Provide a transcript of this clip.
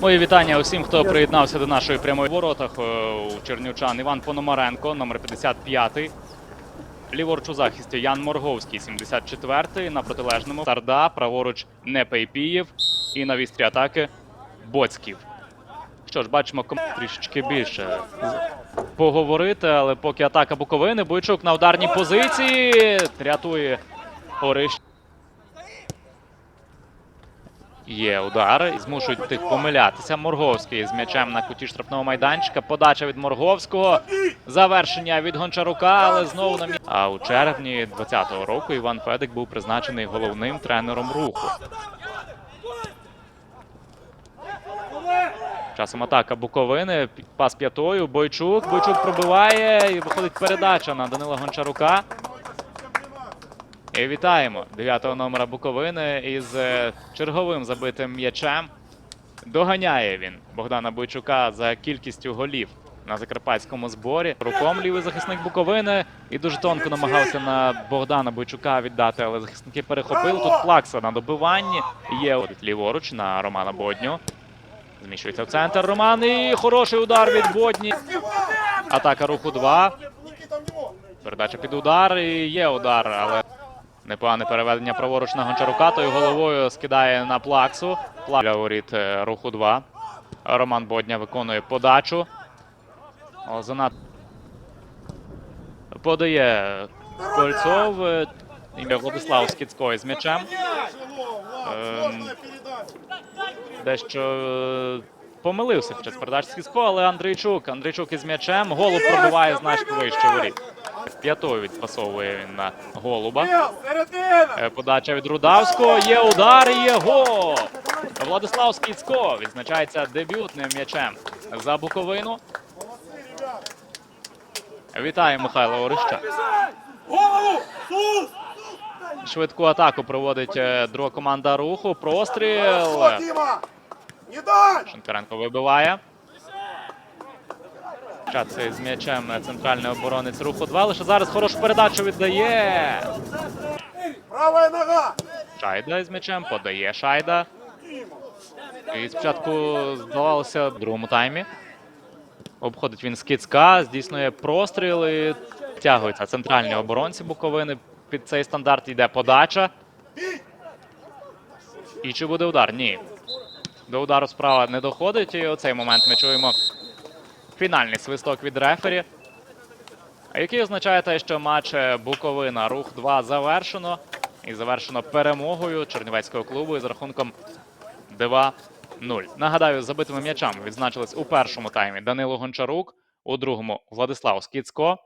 Мої вітання усім, хто приєднався до нашої прямої воротах. Е, У Чернівчан Іван Пономаренко, номер 55. Ліворуч у захисті Ян Морговський, 74-й. На протилежному Сарда, праворуч Непейпієв. І на вістрі атаки Боцьків. Що ж, бачимо трішечки більше поговорити, але поки атака Буковини, Бойчук на ударній позиції рятує Ориш. Є удар і змушують тих помилятися. Морговський з м'ячем на куті штрафного майданчика. Подача від Морговського. Завершення від Гончарука, але знову на мі... А у червні 2020 року Іван Федик був призначений головним тренером руху. Часом атака Буковини. Пас п'ятою. Бойчук. Бойчук пробиває і виходить передача на Данила Гончарука. І вітаємо дев'ятого номера Буковини із е, черговим забитим м'ячем. Доганяє він Богдана Бойчука за кількістю голів на закарпатському зборі. Руком лівий захисник Буковини і дуже тонко намагався на Богдана Бойчука віддати, але захисники перехопили. Тут плакса на добиванні. Є ліворуч на Романа Бодню. Зміщується в центр Роман і хороший удар від Бодні. Атака руху 2. Передача під удар і є удар, але непогане переведення праворуч на Гончарука. Той головою скидає на плаксу. Пла- Для воріт е, руху 2. Роман Бодня виконує подачу. О, подає Кольцов. е, Ім'я Владислав Скіцької з м'ячем. Ем, Дещо е, помилився під час передачі Скіцько, але Андрійчук. Андрійчук із м'ячем. Голуб пробиває значно вище воріт. П'ятою відпасовує він на голуба. Е, Подача від Рудавського. Є удар, є гол. Владислав Скіцько відзначається дебютним м'ячем за Буковину. Вітаю Михайла Орища. Швидку атаку проводить е, друга команда руху. Простріл. Шенкаренко вибиває. Чацей з м'ячем центральний оборонець руху 2. Лише зараз хорошу передачу віддає. Правая нога! Шайда з м'ячем, подає Шайда. І спочатку здавалося в другому таймі. Обходить він скицька, здійснює простріл і тягуються центральні оборонці Буковини. Під цей стандарт йде подача. І чи буде удар? Ні. До удару справа не доходить. І оцей момент ми чуємо фінальний свисток від рефері. Який означає те, що матч е, Буковина Рух 2 завершено. І завершено перемогою Чернівецького клубу із рахунком 2-0. Нагадаю, забитими м'ячами відзначились у першому таймі Данило Гончарук, у другому Владислав Скіцько,